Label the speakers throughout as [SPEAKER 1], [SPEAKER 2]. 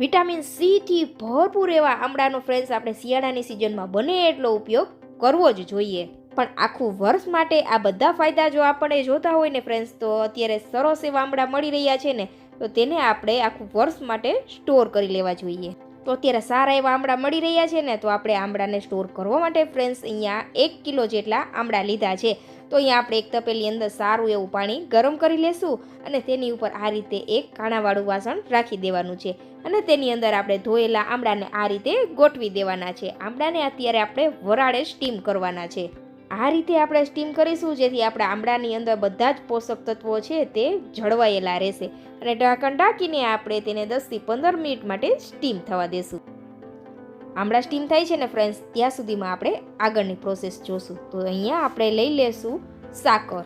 [SPEAKER 1] Vitamin સીથી ભરપૂર એવા આમળાનો friends આપણે શિયાળાની સિઝનમાં બને એટલો ઉપયોગ કરવો જ જોઈએ. પણ આખું વર્ષ માટે આ બધા ફાયદા જો આપણે જોતા હોય ને ફ્રેન્ડ્સ, તો અત્યારે સરસ એવા આમળા મળી રહ્યા છે ને, તો તેને આપણે આખું વર્ષ માટે સ્ટોર કરી લેવા જોઈએ. તો અત્યારે સારા એવા આમળા મળી રહ્યા છે ને, તો આપણે આમળાને સ્ટોર કરવા માટે ફ્રેન્ડ્સ અહીંયા એક કિલો જેટલા આમળા લીધા છે. તો અહીંયા આપણે એક તપેલી અંદર સારું એવું પાણી ગરમ કરી લેશું અને તેની ઉપર આ રીતે એક કાણાવાળું વાસણ રાખી દેવાનું છે. અને તેની અંદર આપણે ધોયેલા આમળાને આ રીતે ગોઠવી દેવાના છે. આમળાને અત્યારે આપણે વરાળે સ્ટીમ કરવાના છે. આ રીતે આપણે સ્ટીમ કરીશું, જેથી આપણા આમળાની અંદર બધા જ પોષક તત્વો છે તે જળવાયેલા રહેશે. અને ઢાંકણ ઢાંકીને આપણે તેને દસથી પંદર મિનિટ માટે સ્ટીમ થવા દેશું. આમળા સ્ટીમ થાય છે ને ફ્રેન્ડ્સ ત્યાં સુધીમાં આપણે આગળની પ્રોસેસ જોશું. તો અહીંયા આપણે લઈ લેશું સાકર.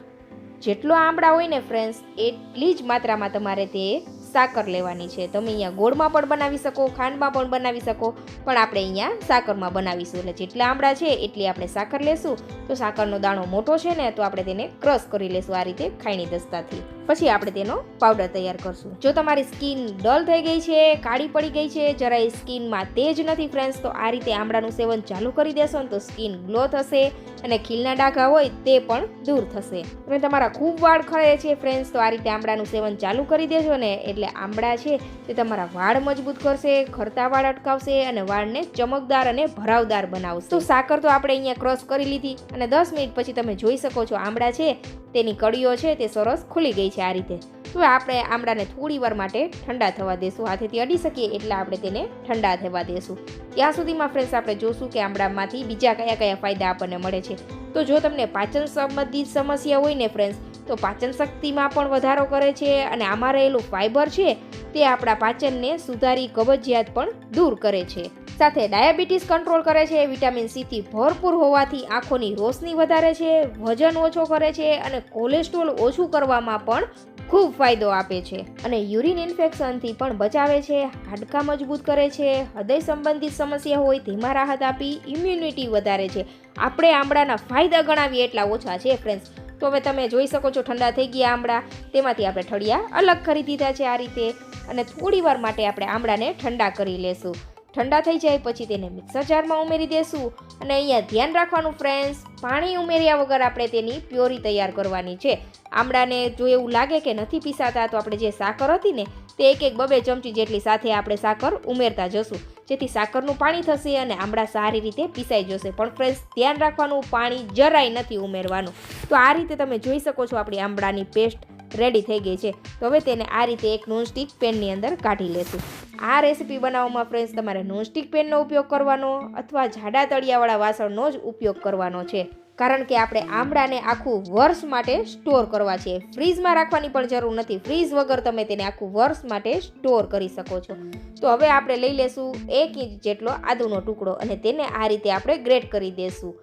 [SPEAKER 1] જેટલો આમળા હોય ને ફ્રેન્ડ્સ એટલી જ માત્રામાં તમારે તે સાકર લેવાની છે. તમે અહીંયા ગોળમાં પણ બનાવી શકો, ખાંડમાં પણ બનાવી શકો, પણ આપણે અહીંયા સાકરમાં બનાવીશું. એટલે જેટલા આમળા છે એટલી આપણે સાકર લેશું. તો સાકરનો દાણો મોટો છે ને, તો આપણે તેને ક્રશ કરી લેશું આ રીતે ખાયણી દસ્તાથી. પછી આપણે તેનો પાવડર તૈયાર કરશું. જો તમારી સ્કિન ડલ થઈ ગઈ છે, કાળી પડી ગઈ છે, જરાય સ્કિનમાં તેજ નથી ફ્રેન્ડ્સ તો આ રીતે આમળાનું સેવન ચાલુ કરી દેશો ને તો સ્કિન ગ્લો થશે અને ખીલના ડાઘા હોય તે પણ દૂર થશે. અને તમારા ખૂબ વાળ ખરે છે ફ્રેન્ડ્સ તો આ રીતે આમળાનું સેવન ચાલુ કરી દેશો ને, એટલે આમળા છે તે તમારા વાળ મજબૂત કરશે, ખરતા વાળ અટકાવશે અને વાળને ચમકદાર અને ભરાવદાર બનાવશે. તો સાકર તો આપણે અહીંયા ક્રોસ કરી લીધી અને દસ મિનિટ પછી તમે જોઈ શકો છો આમળા છે, તેની કડીઓ છે, તે સરસ ખુલી ગઈ છે આ રીતે. તો આપણે આમળાને થોડી વાર માટે ઠંડા થવા દેશું. હાથેથી અડી શકીએ એટલે આપણે તેને ઠંડા થવા દેશું. ત્યાં સુધીમાં ફ્રેન્ડ્સ આપણે જોશું કે આમળામાંથી બીજા કયા કયા ફાયદા આપણને મળે છે. તો જો તમને પાચન સંબંધિત સમસ્યા હોય ને ફ્રેન્ડ્સ તો પાચન શક્તિમાં પણ વધારો કરે છે અને આમાં રહેલું ફાઇબર છે, તે આપણા પાચનને સુધારી કબજિયાત પણ દૂર કરે છે. સાથે ડાયાબિટીસ કંટ્રોલ કરે છે, વિટામિન સીથી ભરપૂર હોવાથી આંખોની રોશની વધારે છે, વજન ઓછો કરે છે અને કોલેસ્ટ્રોલ ઓછું કરવામાં પણ ખૂબ ફાયદો આપે છે. અને યુરિન ઇન્ફેક્શનથી પણ બચાવે છે, હાડકાં મજબૂત કરે છે, હૃદય સંબંધિત સમસ્યા હોય તેમાં રાહત આપી ઇમ્યુનિટી વધારે છે. આપણે આમળાના ફાયદા ગણાવીએ એટલા ઓછા છે ફ્રેન્ડ્સ તો હવે તમે જોઈ શકો છો ઠંડા થઈ ગયા આમળા. તેમાંથી આપણે ઠળિયા અલગ કરી દીધા છે આ રીતે. અને થોડી વાર માટે આપણે આમળાને ઠંડા કરી લેશું. ઠંડા થઈ જાય પછી તેને મિક્સર જારમાં ઉમેરી દેશું અને અહીંયા ધ્યાન રાખવાનું ફ્રેન્ડ્સ પાણી ઉમેર્યા વગર આપણે તેની પ્યોરી તૈયાર કરવાની છે. આમળાને જો એવું લાગે કે નથી પીસાતા તો આપણે જે સાકર હતી ને, તે એક એક બબે ચમચી જેટલી સાથે આપણે સાકર ઉમેરતા જશું. જેથી સાકરનું પાણી થશે અને આમળા સારી રીતે પીસાઈ જશે. પણ ફ્રેન્ડ્સ ધ્યાન રાખવાનું, પાણી જરાય નથી ઉમેરવાનું. તો આ રીતે તમે જોઈ શકો છો આપણી આમળાની પેસ્ટ રેડી થઈ ગઈ છે. તો હવે તેને આ રીતે એક નોનસ્ટિક પેનની અંદર કાઢી લેશું. આ રેસીપી બનાવવામાં ફ્રેન્ડ્સ તમારે નોનસ્ટિક પેનનો ઉપયોગ કરવાનો અથવા જાડા તળિયાવાળા વાસણનો જ ઉપયોગ કરવાનો છે. કારણ કે આપણે આમળાને આખું વર્ષ માટે સ્ટોર કરવા છે ફ્રીઝમાં રાખવાની પણ જરૂર નથી. ફ્રીઝ વગર તમે તેને આખું વર્ષ માટે સ્ટોર કરી શકો છો. તો હવે આપણે લઈ લેશું એક ઇંચ જેટલો આદુનો ટુકડો અને તેને આ રીતે આપણે ગ્રેટ કરી દેશું.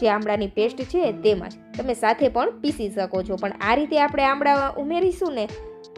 [SPEAKER 1] જે આમળાની પેસ્ટ છે તેમાં તમે સાથે પણ પીસી શકો છો. પણ આ રીતે આપણે આમળા ઉમેરીશું ને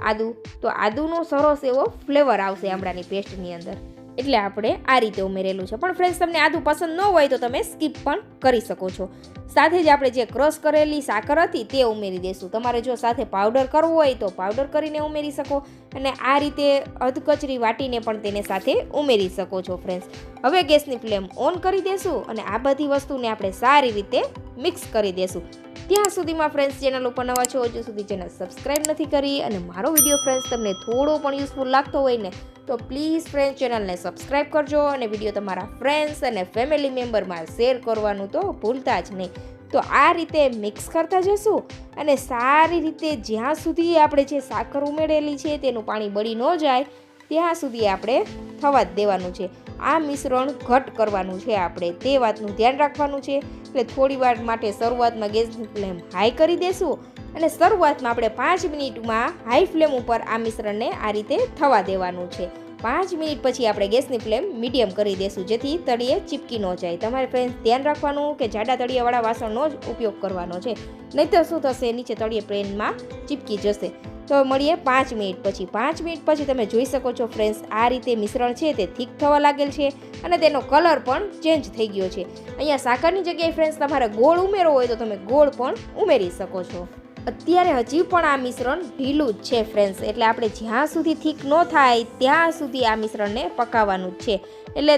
[SPEAKER 1] આદુ, તો આદુનો સરસ એવો ફ્લેવર આવશે આમળાની પેસ્ટની અંદર. એટલે આપણે આ રીતે ઉમેરેલું છે. પણ ફ્રેન્ડ્સ તમને આદુ પસંદ ન હોય તો તમે સ્કીપ પણ કરી શકો છો. સાથે જ આપણે જે ક્રશ કરેલી સાકર હતી તે ઉમેરી દઈશું તમારે જો સાથે પાવડર કરવો હોય તો પાવડર કરીને ઉમેરી શકો અને આ રીતે અધકચરી વાટીને પણ તેને સાથે ઉમેરી શકો છો ફ્રેન્ડ્સ હવે ગેસની ફ્લેમ ઓન કરી દેશું અને આ બધી વસ્તુને આપણે સારી રીતે મિક્સ કરી દેશું. ત્યાં સુધીમાં ફ્રેન્ડ્સ ચેનલ ઉપર નવા છો, હજુ સુધી ચેનલ સબસ્ક્રાઈબ નથી કરી અને મારો વીડિયો ફ્રેન્ડ્સ તમને થોડો પણ યુઝફુલ લાગતો હોય ને, તો પ્લીઝ ફ્રેન્ડ ચેનલને સબસ્ક્રાઈબ કરજો અને વીડિયો તમારા ફ્રેન્ડ્સ અને ફેમિલી મેમ્બરમાં શેર કરવાનું તો ભૂલતા જ નહીં. તો આ રીતે મિક્સ કરતા જશું અને સારી રીતે જ્યાં સુધી આપણે જે સાકર ઉમેરેલી છે, તેનું પાણી બળી ન જાય, ત્યાં સુધી આપણે થવા જ દેવાનું છે. આ મિશ્રણ ઘટ કરવાનું છે આપણે, તે વાતનું ધ્યાન રાખવાનું છે. એટલે થોડી વાર માટે શરૂઆતમાં ગેસની ફ્લેમ હાઈ કરી દેશું અને શરૂઆતમાં આપણે પાંચ મિનિટમાં હાઈ ફ્લેમ ઉપર આ મિશ્રણને આ રીતે થવા દેવાનું છે. પાંચ મિનિટ પછી આપણે ગેસની ફ્લેમ મીડિયમ કરી દેશું, જેથી તળિયે ચીપકી ન જાય. તમારે ફ્રેન્ડ ધ્યાન રાખવાનું કે જાડા તળિયાવાળા વાસણનો જ ઉપયોગ કરવાનો છે. નહીં તો શું થશે? નીચે તળિયે પ્લેનમાં ચીપકી જશે. તો મળીએ પાંચ મિનિટ પછી. પાંચ મિનિટ પછી તમે જોઈ શકો છો ફ્રેન્ડ્સ આ રીતે મિશ્રણ છે તે થીક થવા લાગેલ છે અને તેનો કલર પણ ચેન્જ થઈ ગયો છે. અહીંયા સાકરની જગ્યાએ ફ્રેન્ડ્સ તમારે ગોળ ઉમેરવો હોય તો તમે ગોળ પણ ઉમેરી શકો છો. અત્યારે હજી પણ આ મિશ્રણ ઢીલું જ છે ફ્રેન્ડ્સ એટલે આપણે જ્યાં સુધી થીક ન થાય, ત્યાં સુધી આ મિશ્રણને પકાવવાનું જ છે. એટલે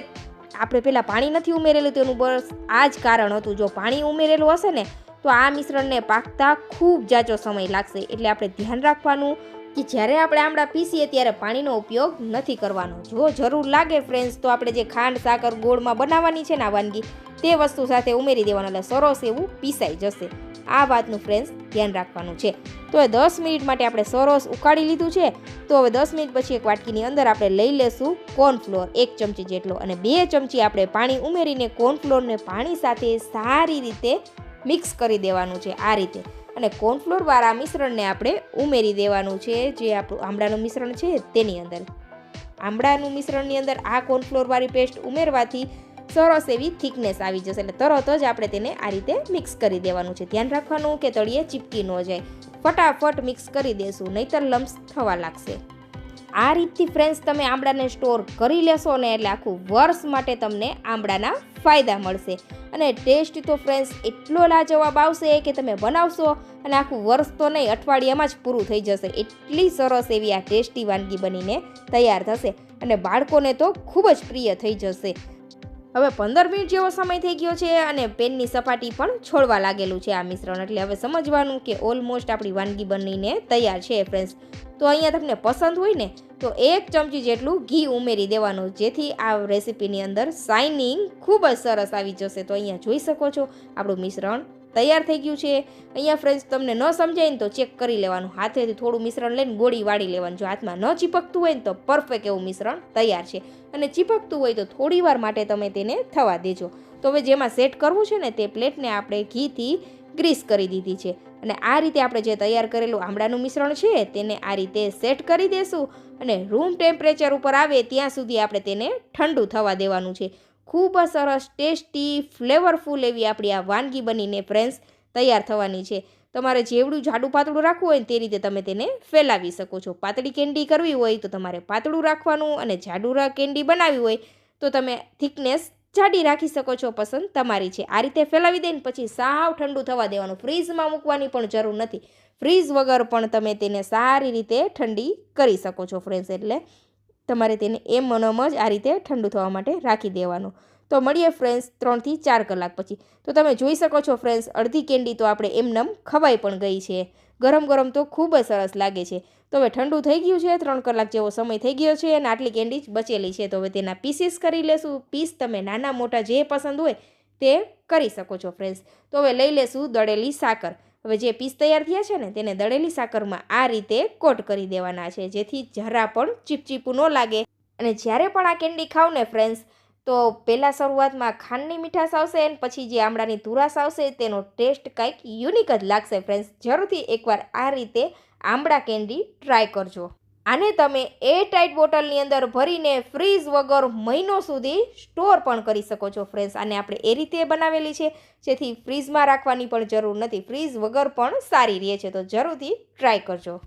[SPEAKER 1] આપણે પહેલાં પાણી નથી ઉમેરેલું તેનું, બસ આ જ કારણ હતું. જો પાણી ઉમેરેલું હશે ને, તો આ મિશ્રણને પાકતા ખૂબ જાજો સમય લાગશે. એટલે આપણે ધ્યાન રાખવાનું કે જ્યારે આપણે આમળા પીસીએ ત્યારે પાણીનો ઉપયોગ નથી કરવાનો. જો જરૂર લાગે ફ્રેન્ડ્સ તો આપણે જે ખાંડ, સાકર ગોળમાં બનાવવાની છે ને આ વાનગી, તે વસ્તુ સાથે ઉમેરી દેવાનું. એટલે સરસ એવું પીસાઈ જશે. આ વાતનું ફ્રેન્ડ્સ ધ્યાન રાખવાનું છે. તો એ દસ મિનિટ માટે આપણે સરસ ઉકાળી લીધું છે. તો હવે દસ મિનિટ પછી એક વાટકીની અંદર આપણે લઈ લેશું કોર્નફ્લોર એક ચમચી જેટલો અને બે ચમચી આપણે પાણી ઉમેરીને કોર્નફ્લોરને પાણી સાથે સારી રીતે મિક્સ કરી દેવાનું છે આ રીતે. અને કોર્નફ્લોરવાળા મિશ્રણને આપણે ઉમેરી દેવાનું છે જે આપણું આમળાનું મિશ્રણ છે તેની અંદર. આમળાનું મિશ્રણની અંદર આ કોર્નફ્લોરવાળી પેસ્ટ ઉમેરવાથી સરસ એવી થિકનેસ આવી જશે એટલે તરત જ આપણે તેને આ રીતે મિક્સ કરી દેવાનું છે. ધ્યાન રાખવાનું કે તળિયે ચીપકી ન જાય. ફટાફટ મિક્સ કરી દેશું, નહીતર લમ્સ થવા લાગશે. આ રીતથી ફ્રેન્ડ્સ તમે આમળાને સ્ટોર કરી લેશો ને એટલે આખું વર્ષ માટે તમને આમળાના ફાયદા મળશે. અને ટેસ્ટ તો ફ્રેન્ડ્સ એટલો લાજવાબ આવશે કે તમે બનાવશો અને આખું વર્ષ તો નહીં, અઠવાડિયામાં જ પૂરું થઈ જશે. એટલી સરસ એવી આ ટેસ્ટી વાનગી બનીને તૈયાર થશે. અને બાળકોને તો ખૂબ જ પ્રિય થઈ જશે. હવે પંદર મિનિટ જેવો સમય થઈ ગયો છે અને પેનની સપાટી પણ છોડવા લાગેલું છે આ મિશ્રણ. એટલે હવે સમજવાનું કે ઓલમોસ્ટ આપણી વાનગી બનીને તૈયાર છે ફ્રેન્ડ્સ તો અહીંયા તમને પસંદ હોય ને તો એક ચમચી જેટલું ઘી ઉમેરી દેવાનું, જેથી આ રેસીપીની અંદર શાઇનિંગ ખૂબ જ સરસ આવી જશે. તો અહીંયા જોઈ શકો છો, આપણું મિશ્રણ તૈયાર થઈ ગયું છે. અહીંયા ફ્રેન્ડ્સ તમને ન સમજાય ને તો ચેક કરી લેવાનું. હાથેથી થોડું મિશ્રણ લઈને ગોળી વાળી લેવાનું. જો હાથમાં ન ચીપકતું હોય ને તો પરફેક્ટ એવું મિશ્રણ તૈયાર છે. અને ચીપકતું હોય તો થોડી વાર માટે તમે તેને થવા દેજો. તો હવે જેમાં સેટ કરવું છે ને તે પ્લેટને આપણે ઘીથી ગ્રીસ કરી દીધી છે. અને આ રીતે આપણે જે તૈયાર કરેલું આમળાનું મિશ્રણ છે, તેને આ રીતે સેટ કરી દેશું અને રૂમ ટેમ્પરેચર ઉપર આવે ત્યાં સુધી આપણે તેને ઠંડુ થવા દેવાનું છે. ખૂબ જ સરસ, ટેસ્ટી, ફ્લેવરફુલ એવી આપણી આ વાનગી બનીને ફ્રેન્ડ્સ, તૈયાર થવાની છે. તમારે જેવડું જાડું પાતળું રાખવું હોય તે રીતે તમે તેને ફેલાવી શકો છો. પાતળી કેન્ડી કરવી હોય તો તમારે પાતળું રાખવાનું અને જાડું કેન્ડી બનાવવી હોય તો તમે થિકનેસ જાડી રાખી શકો છો, પસંદ તમારી છે. આ રીતે ફેલાવી દઈને પછી સાવ ઠંડુ થવા દેવાનું. ફ્રીઝમાં મૂકવાની પણ જરૂર નથી. ફ્રીઝ વગર પણ તમે તેને સારી રીતે ઠંડી કરી શકો છો ફ્રેન્ડ્સ એટલે તમારે તેને એમ મનોમ જ આ રીતે ઠંડુ થવા માટે રાખી દેવાનું. તો મળીએ ફ્રેન્ડ્સ ત્રણથી ચાર કલાક પછી. તો તમે જોઈ શકો છો ફ્રેન્ડ્સ અડધી કેન્ડી તો આપણે એમનેમ ખવાઈ પણ ગઈ છે. ગરમ ગરમ તો ખૂબ જ સરસ લાગે છે. તો હવે ઠંડુ થઈ ગયું છે, ત્રણ કલાક જેવો સમય થઈ ગયો છે અને આટલી કેન્ડી બચેલી છે. તો હવે તેના પીસીસ કરી લેશું. પીસ તમે નાના મોટા જે પસંદ હોય તે કરી શકો છો ફ્રેન્ડ્સ તો હવે લઈ લેશું દળેલી સાકર. હવે જે પીસ તૈયાર થયા છે ને તેને દળેલી સાકરમાં આ રીતે કોટ કરી દેવાના છે, જેથી જરા પણ ચીપચીપું ન લાગે. અને જ્યારે પણ આ કેન્ડી ખાવ ને ફ્રેન્ડ્સ તો પહેલાં શરૂઆતમાં ખાંડની મીઠાશ આવશે અને પછી જે આમળાની ધુરાશ આવશે તેનો ટેસ્ટ કંઈક યુનિક જ લાગશે ફ્રેન્ડ્સ જરૂરથી એકવાર આ રીતે આમળા કેન્ડી ટ્રાય કરજો. આને તમે એ ટાઈટ બોટલની અંદર ભરીને ફ્રીઝ વગર મહિનો સુધી સ્ટોર પણ કરી શકો છો ફ્રેન્ડ્સ આને આપણે એ રીતે બનાવેલી છે, જેથી ફ્રીઝમાં રાખવાની પણ જરૂર નથી. ફ્રીઝ વગર પણ સારી રહે છે, તો જરૂરથી ટ્રાય કરજો.